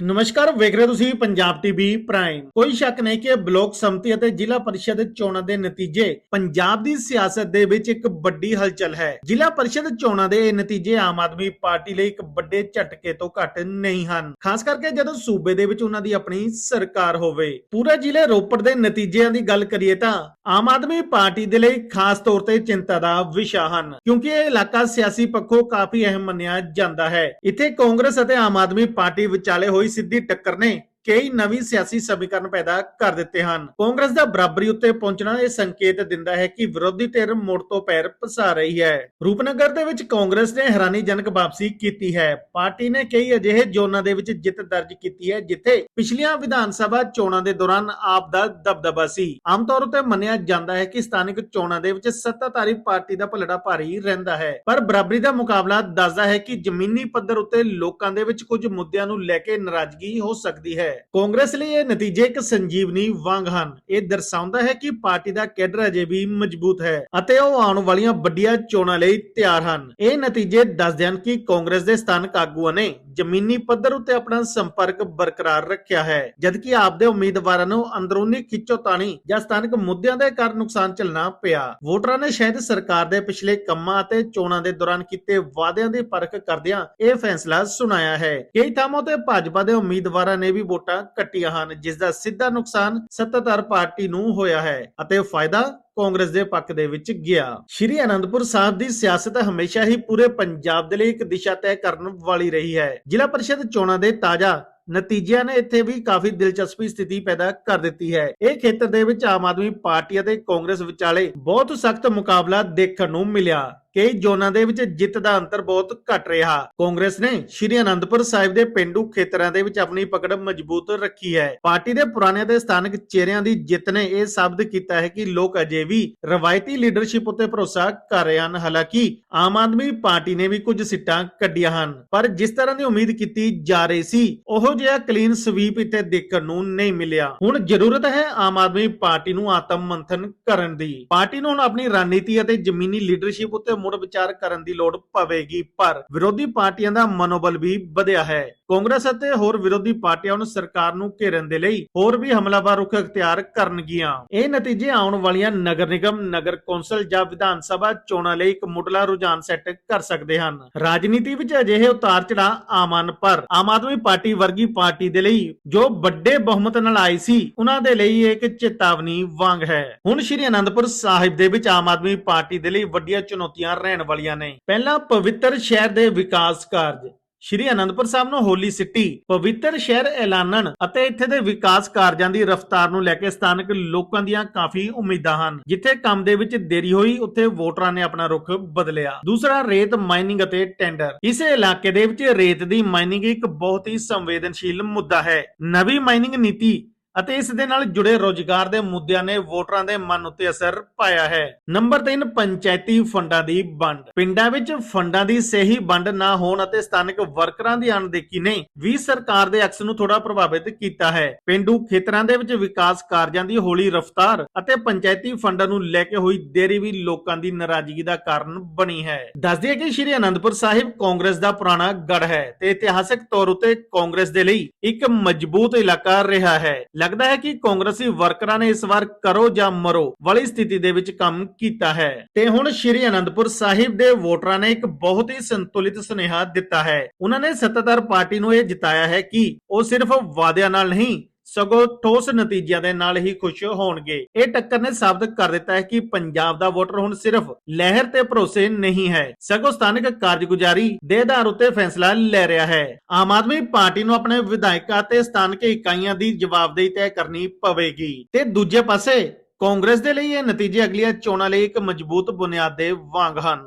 ਨਮਸਕਾਰ, ਵੇਖ ਰਹੇ ਹੋ ਤੁਸੀਂ ਪੰਜਾਬ ਟੀਵੀ ਪ੍ਰਾਈਮ ਕੋਈ ਸ਼ੱਕ ਨਹੀਂ ਕਿ ਬਲਾਕ ਸੰਮਤੀ ਅਤੇ ਜ਼ਿਲ੍ਹਾ ਪਰਿਸ਼ਦ ਚੋਣਾਂ ਦੇ ਨਤੀਜੇ ਪੰਜਾਬ ਦੀ ਸਿਆਸਤ ਦੇ ਵਿੱਚ ਇੱਕ ਵੱਡੀ ਹਲਚਲ ਹੈ। ਜ਼ਿਲ੍ਹਾ ਪਰਿਸ਼ਦ ਚੋਣਾਂ ਦੇ ਇਹ ਨਤੀਜੇ ਆਮ ਆਦਮੀ ਪਾਰਟੀ ਲਈ ਇੱਕ ਵੱਡੇ ਝਟਕੇ ਤੋਂ ਘੱਟ ਨਹੀਂ ਹਨ। ਖਾਸ ਕਰਕੇ ਜਦੋਂ ਸੂਬੇ ਦੇ ਵਿੱਚ ਉਹਨਾਂ ਦੀ ਆਪਣੀ ਸਰਕਾਰ ਹੋਵੇ। ਪੂਰੇ ਜ਼ਿਲ੍ਹੇ ਰੋਪੜ ਦੇ ਨਤੀਜਿਆਂ ਦੀ ਗੱਲ ਕਰੀਏ ਤਾਂ ਆਮ ਆਦਮੀ ਪਾਰਟੀ ਦੇ ਲਈ ਖਾਸ ਤੌਰ ਤੇ ਚਿੰਤਾ ਦਾ ਵਿਸ਼ਾ ਹਨ। ਕਿਉਂਕਿ ਇਹ ਇਲਾਕਾ ਸਿਆਸੀ ਪੱਖੋਂ ਕਾਫੀ ਅਹਿਮ ਮੰਨਿਆ ਜਾਂਦਾ ਹੈ। ਇੱਥੇ ਕਾਂਗਰਸ ਅਤੇ ਆਮ ਆਦਮੀ ਪਾਰਟੀ ਵਿਚਾਲੇ ਹੋਈ ਸਿੱਧੀ ਟੱਕਰ ਨੇ ਕਈ ਨਵੀਂ ਸਿਆਸੀ ਸਮੀਕਰਨ ਪੈਦਾ ਕਰ ਦਿੱਤੇ ਹਨ। ਕਾਂਗਰਸ ਦਾ ਬਰਾਬਰੀ ਉੱਤੇ ਪਹੁੰਚਣਾ ਇਹ ਸੰਕੇਤ ਦਿੰਦਾ ਹੈ ਕਿ ਵਿਰੋਧੀ ਧਿਰ ਮੁੜ ਤੋਂ ਪੈਰ ਪਸਾ ਰਹੀ ਹੈ। ਰੂਪਨਗਰ ਦੇ ਵਿੱਚ ਕਾਂਗਰਸ ਨੇ ਹੈਰਾਨੀਜਨਕ ਵਾਪਸੀ ਕੀਤੀ ਹੈ। ਪਾਰਟੀ ਨੇ ਕਈ ਅਜਿਹੇ ਜ਼ੋਨਾਂ ਦੇ ਵਿੱਚ ਜਿੱਤ ਦਰਜ ਕੀਤੀ ਹੈ, ਜਿੱਥੇ ਪਿਛਲੀਆਂ ਵਿਧਾਨ ਸਭਾ ਚੋਣਾਂ ਦੇ ਦੌਰਾਨ ਆਪ ਦਾ ਦਬਦਬਾ ਸੀ। ਆਮ ਤੌਰ ਉੱਤੇ ਮੰਨਿਆ ਜਾਂਦਾ ਹੈ ਕਿ ਸਥਾਨਕ ਚੋਣਾਂ ਦੇ ਵਿੱਚ ਸੱਤਾਧਾਰੀ ਪਾਰਟੀ ਦਾ ਪਲੜਾ ਭਾਰੀ ਰਹਿੰਦਾ ਹੈ। ਪਰ ਬਰਾਬਰੀ ਦਾ ਮੁਕਾਬਲਾ ਦੱਸਦਾ ਹੈ ਕਿ ਜ਼ਮੀਨੀ ਪੱਧਰ ਉੱਤੇ ਲੋਕਾਂ ਦੇ ਵਿੱਚ ਕੁਝ ਮੁੱਦਿਆਂ ਨੂੰ ਲੈ ਕੇ ਨਾਰਾਜ਼ਗੀ ਹੋ ਸਕਦੀ ਹੈ। ਕਾਂਗਰਸ ਲਈ ਇਹ ਨਤੀਜੇ ਇੱਕ ਸੰਜੀਵਨੀ ਵਾਂਗ ਹਨ। ਇਹ ਦਰਸਾਉਂਦਾ ਹੈ ਕਿ ਪਾਰਟੀ ਦਾ ਕੇਡਰ ਅਜੇ ਵੀ ਮਜ਼ਬੂਤ ਹੈ ਅਤੇ ਉਹ ਆਉਣ ਵਾਲੀਆਂ ਵੱਡੀਆਂ ਚੋਣਾਂ ਲਈ ਤਿਆਰ ਹਨ। ਇਹ ਨਤੀਜੇ ਦੱਸਦੇ ਹਨ ਕਿ ਕਾਂਗਰਸ ਦੇ ਸਥਾਨਕ ਆਗੂਆਂ ਨੇ ਜ਼ਮੀਨੀ ਪੱਧਰ ਉੱਤੇ ਆਪਣਾ ਸੰਪਰਕ ਬਰਕਰਾਰ ਰੱਖਿਆ ਹੈ, ਜਦਕਿ ਆਪਦੇ ਉਮੀਦਵਾਰਾਂ ਨੂੰ ਅੰਦਰੂਨੀ ਖਿੱਚੋਤਾਣੀ ਜਾਂ ਸਥਾਨਕ ਮੁੱਦਿਆਂ ਦੇ ਕਾਰਨ ਨੁਕਸਾਨ ਝੱਲਣਾ ਪਿਆ। ਵੋਟਰਾਂ ਨੇ ਸ਼ਾਇਦ ਸਰਕਾਰ ਦੇ ਪਿਛਲੇ ਕੰਮਾਂ ਅਤੇ ਚੋਣਾਂ ਦੇ ਦੌਰਾਨ ਕੀਤੇ ਵਾਅਦਿਆਂ ਦੀ ਪਰਖ ਕਰਦਿਆਂ ਇਹ ਫੈਸਲਾ ਸੁਣਾਇਆ ਹੈ। ਕਈ ਥਾਵਾਂ ਤੇ ਭਾਜਪਾ ਦੇ ਉਮੀਦਵਾਰਾਂ ਨੇ ਵੀ ਵੋਟਾਂ ਕੱਟੀਆਂ ਹਨ ਜਿਸ ਦਾ ਸਿੱਧਾ ਨੁਕਸਾਨ ਸੱਤਾਧਾਰ ਪਾਰਟੀ ਨੂੰ ਹੋਇਆ ਹੈ ਅਤੇ ਫਾਇਦਾ ਕਾਂਗਰਸ ਦੇ ਪੱਖ ਦੇ ਵਿੱਚ ਗਿਆ। ਸ਼੍ਰੀ ਅਨੰਦਪੁਰ ਸਾਹਿਬ ਦੀ ਸਿਆਸਤ ਹਮੇਸ਼ਾ ਹੀ ਪੂਰੇ ਪੰਜਾਬ ਦੇ ਲਈ ਇੱਕ ਦਿਸ਼ਾ ਤੈਅ ਕਰਨ ਵਾਲੀ ਰਹੀ ਹੈ। ਜ਼ਿਲ੍ਹਾ ਪਰਿਸ਼ਦ ਚੋਣਾਂ ਦੇ ਤਾਜ਼ਾ ਨਤੀਜਿਆਂ ਨੇ ਇੱਥੇ ਵੀ ਕਾਫੀ ਦਿਲਚਸਪੀ ਸਥਿਤੀ ਪੈਦਾ ਕਰ ਦਿੱਤੀ ਹੈ। ਇਹ ਖੇਤਰ ਦੇ ਵਿੱਚ ਆਮ ਆਦਮੀ ਪਾਰਟੀ ਅਤੇ ਕਾਂਗਰਸ ਵਿਚਾਲੇ ਬਹੁਤ ਸਖਤ ਮੁਕਾਬਲਾ ਦੇਖਣ ਨੂੰ ਮਿਲਿਆ। ਕਈ ਜ਼ੋਨਾਂ ਦੇ ਵਿੱਚ ਜਿੱਤ ਦਾ ਅੰਤਰ ਬਹੁਤ ਘਟ ਰਿਹਾ। ਕਾਂਗਰਸ ਨੇ ਸ਼੍ਰੀ ਅਨੰਦਪੁਰ ਸਾਹਿਬ ਦੇ ਪਿੰਡੂ ਖੇਤਰਾਂ ਦੇ ਵਿੱਚ ਆਪਣੀ ਪਕੜ ਮਜ਼ਬੂਤ ਰੱਖੀ ਹੈ। ਪਾਰਟੀ ਦੇ ਪੁਰਾਣੇ ਤੇ ਸਥਾਨਕ ਚਿਹਰਿਆਂ ਦੀ ਜਿੱਤ ਨੇ ਇਹ ਸਾਬਤ ਕੀਤਾ ਹੈ ਕਿ ਲੋਕ ਅਜੇ ਵੀ ਰਵਾਇਤੀ ਲੀਡਰਸ਼ਿਪ ਉੱਤੇ ਭਰੋਸਾ ਕਰ ਰਹੇ ਹਨ। ਹਾਲਾਂਕਿ, ਆਮ ਆਦਮੀ ਪਾਰਟੀ ਨੇ ਵੀ ਕੁਝ ਸਿੱਟਾਂ ਕੱਢੀਆਂ ਹਨ। ਪਰ ਜਿਸ ਤਰ੍ਹਾਂ ਦੀ ਉਮੀਦ ਕੀਤੀ ਜਾ ਰਹੀ ਸੀ, ਉਹੋ ਜਿਹਾ ਕਲੀਨ ਸਵੀਪ ਇੱਥੇ ਦੇਖਣ ਨੂੰ ਨਹੀਂ ਮਿਲਿਆ। ਹੁਣ ਜ਼ਰੂਰਤ ਹੈ ਆਮ ਆਦਮੀ ਪਾਰਟੀ ਨੂੰ ਆਤਮ ਮੰਥਨ ਕਰਨ ਦੀ। ਪਾਰਟੀ ਨੂੰ ਹੁਣ ਆਪਣੀ ਰਣਨੀਤੀ ਅਤੇ ਜ਼ਮੀਨੀ ਲੀਡਰਸ਼ਿਪ ਉੱਤੇ ਮੁੜ ਵਿਚਾਰ ਕਰਨ ਦੀ ਲੋੜ ਪਵੇਗੀ ਪਰ ਵਿਰੋਧੀ ਪਾਰਟੀਆਂ ਦਾ ਮਨੋਬਲ ਵੀ ਵਧਿਆ ਹੈ। ਕਾਂਗਰਸ ਅਤੇ ਹੋਰ ਵਿਰੋਧੀ ਪਾਰਟੀਆਂ ਨੂੰ ਸਰਕਾਰ ਨੂੰ ਘੇਰਨ ਦੇ ਲਈ ਹੋਰ ਵੀ ਹਮਲਾਵਰ ਰੁਖ ਅਖਤਿਆਰ ਕਰਨਗੀਆਂ। ਇਹ ਨਤੀਜੇ ਆਉਣ ਵਾਲੀਆਂ ਨਗਰ ਨਿਗਮ, ਨਗਰ ਕੌਂਸਲ ਜਾਂ ਵਿਧਾਨ ਸਭਾ ਚੋਣਾਂ ਲਈ ਇੱਕ ਮੁੱਢਲਾ ਰੁਝਾਨ ਸੈੱਟ ਕਰ ਸਕਦੇ ਹਨ। ਰਾਜਨੀਤੀ ਵਿੱਚ ਅਜਿਹੇ ਉਤਾਰ ਚੜਾ ਆਮ ਹਨ ਪਰ, ਆਮ ਆਦਮੀ ਪਾਰਟੀ ਵਰਗੀ ਪਾਰਟੀ ਦੇ ਲਈ ਜੋ ਵੱਡੇ ਬਹੁਮਤ ਨਾਲ ਆਈ ਸੀ, ਉਹਨਾਂ ਦੇ ਲਈ ਇਹ ਇੱਕ ਚੇਤਾਵਨੀ ਵਾਂਗ ਹੈ। ਹੁਣ ਸ਼੍ਰੀ ਅਨੰਦਪੁਰ ਸਾਹਿਬ ਦੇ ਵਿੱਚ ਆਮ ਆਦਮੀ ਪਾਰਟੀ ਦੇ ਲਈ ਵੱਡੀਆਂ ਚੁਣੌਤੀਆਂ ਰਹਿਣ ਵਾਲੀਆਂ ਨੇ। ਪਹਿਲਾ ਪਵਿੱਤਰ ਸ਼ਹਿਰ ਦੇ ਵਿਕਾਸ ਕਾਰਜ ਸ਼੍ਰੀ ਅਨੰਦਪੁਰ ਸਾਹਿਬ ਨੂੰ ਹੋਲੀ ਸਿਟੀ, ਪਵਿੱਤਰ ਸ਼ਹਿਰ ਐਲਾਨਣ ਅਤੇ ਇੱਥੇ ਦੇ ਵਿਕਾਸ ਕਾਰਜਾਂ ਦੀ ਰਫ਼ਤਾਰ ਨੂੰ ਲੈ ਕੇ ਸਥਾਨਕ ਲੋਕਾਂ ਦੀਆਂ ਕਾਫੀ ਉਮੀਦਾਂ ਹਨ। ਜਿੱਥੇ ਕੰਮ ਦੇ ਵਿੱਚ ਦੇਰੀ ਹੋਈ, ਉੱਥੇ ਵੋਟਰਾਂ ਨੇ ਆਪਣਾ ਰੁਖ ਬਦਲਿਆ। ਦੂਸਰਾ, ਰੇਤ ਮਾਈਨਿੰਗ ਅਤੇ ਟੈਂਡਰ। ਇਸ ਇਲਾਕੇ ਦੇ ਵਿੱਚ ਰੇਤ ਦੀ ਮਾਈਨਿੰਗ ਇੱਕ ਬਹੁਤ ਹੀ ਸੰਵੇਦਨਸ਼ੀਲ ਮੁੱਦਾ ਹੈ। ਨਵੀਂ ਮਾਈਨਿੰਗ ਨੀਤੀ ਅਤੇ ਇਸ ਦੇ ਨਾਲ ਜੁੜੇ ਰੋਜ਼ਗਾਰ ਦੇ ਮੁੱਦਿਆਂ ਨੇ ਵੋਟਰਾਂ ਦੇ ਮਨ ਉੱਤੇ ਅਸਰ ਪਾਇਆ ਹੈ। ਨੰਬਰ 3 ਪੰਚਾਇਤੀ ਫੰਡਾਂ ਦੀ ਵੰਡ। ਪਿੰਡਾਂ ਵਿੱਚ ਫੰਡਾਂ ਦੀ ਸਹੀ ਵੰਡ ਨਾ ਹੋਣ ਅਤੇ ਸਥਾਨਕ ਵਰਕਰਾਂ ਦੀ ਅਣਦੇਖੀ ਨੇ ਵੀ ਸਰਕਾਰ ਦੇ ਅਕਸ ਨੂੰ ਥੋੜਾ ਪ੍ਰਭਾਵਿਤ ਕੀਤਾ ਹੈ। ਪਿੰਡੂ ਖੇਤਰਾਂ ਦੇ ਵਿੱਚ ਵਿਕਾਸ ਕਾਰਜਾਂ ਦੀ ਹੌਲੀ ਰਫ਼ਤਾਰ ਅਤੇ ਪੰਚਾਇਤੀ ਫੰਡਾਂ ਨੂੰ ਲੈ ਕੇ ਹੋਈ ਦੇਰੀ ਵੀ ਲੋਕਾਂ ਦੀ ਨਾਰਾਜ਼ਗੀ ਦਾ ਕਾਰਨ ਬਣੀ ਹੈ। ਦੱਸਦੀ ਹੈ ਕਿ ਸ਼੍ਰੀ ਅਨੰਦਪੁਰ ਸਾਹਿਬ ਕਾਂਗਰਸ ਦਾ ਪੁਰਾਣਾ ਗੜ ਹੈ ਤੇ ਇਤਿਹਾਸਕ ਤੌਰ ਉਤੇ ਕਾਂਗਰਸ ਦੇ ਲਈ ਇੱਕ ਮਜ਼ਬੂਤ ਇਲਾਕਾ ਰਿਹਾ ਹੈ। ਲੱਗਦਾ ਹੈ ਕਿ ਕਾਂਗਰਸੀ ਵਰਕਰਾਂ ਨੇ ਇਸ ਵਾਰ ਕਰੋ ਜਾਂ ਮਰੋ ਵਾਲੀ ਸਥਿਤੀ ਦੇ ਵਿੱਚ ਕੰਮ ਕੀਤਾ ਹੈ। ਤੇ ਹੁਣ ਸ਼੍ਰੀ ਅਨੰਦਪੁਰ ਸਾਹਿਬ ਦੇ ਵੋਟਰਾਂ ਨੇ ਇੱਕ ਬਹੁਤ ਹੀ ਸੰਤੁਲਿਤ ਸੁਨੇਹਾ ਦਿੱਤਾ ਹੈ। ਉਹਨਾਂ ਨੇ ਸੱਤਾਧਾਰ ਪਾਰਟੀ ਨੂੰ ਇਹ ਜਿਤਾਇਆ ਹੈ ਕਿ ਉਹ ਸਿਰਫ ਵਾਅਦਿਆਂ ਨਾਲ ਨਹੀਂ ਸਗੋਂ ਠੋਸ ਨਤੀਜਿਆਂ ਦੇ ਨਾਲ ਹੀ ਖੁਸ਼ ਹੋਣਗੇ। ਇਹ ਟੱਕਰ ਨੇ ਸਾਬਤ ਕਰ ਦਿੱਤਾ ਹੈ ਕਿ ਪੰਜਾਬ ਦਾ ਵੋਟਰ ਹੁਣ ਸਿਰਫ ਲਹਿਰ ਤੇ ਭਰੋਸੇ ਨਹੀਂ ਹੈ। ਸਗੋਂ ਸਥਾਨਕ ਕਾਰਜਗੁਜ਼ਾਰੀ ਦੇ ਆਧਾਰ ਉੱਤੇ ਫੈਸਲਾ ਲੈ ਰਿਹਾ ਹੈ। ਆਮ ਆਦਮੀ ਪਾਰਟੀ ਨੂੰ ਆਪਣੇ ਵਿਧਾਇਕਾਂ ਤੇ ਸਥਾਨਕ ਇਕਾਈਆਂ ਦੀ ਜਵਾਬਦੇਹੀ ਤੈਅ ਕਰਨੀ ਪਵੇਗੀ। ਤੇ ਦੂਜੇ ਪਾਸੇ ਕਾਂਗਰਸ ਦੇ ਲਈ ਇਹ ਨਤੀਜੇ ਅਗਲੀਆਂ ਚੋਣਾਂ ਲਈ ਇੱਕ ਮਜ਼ਬੂਤ ਬੁਨਿਆਦ ਦੇ ਵਾਂਗ ਹਨ।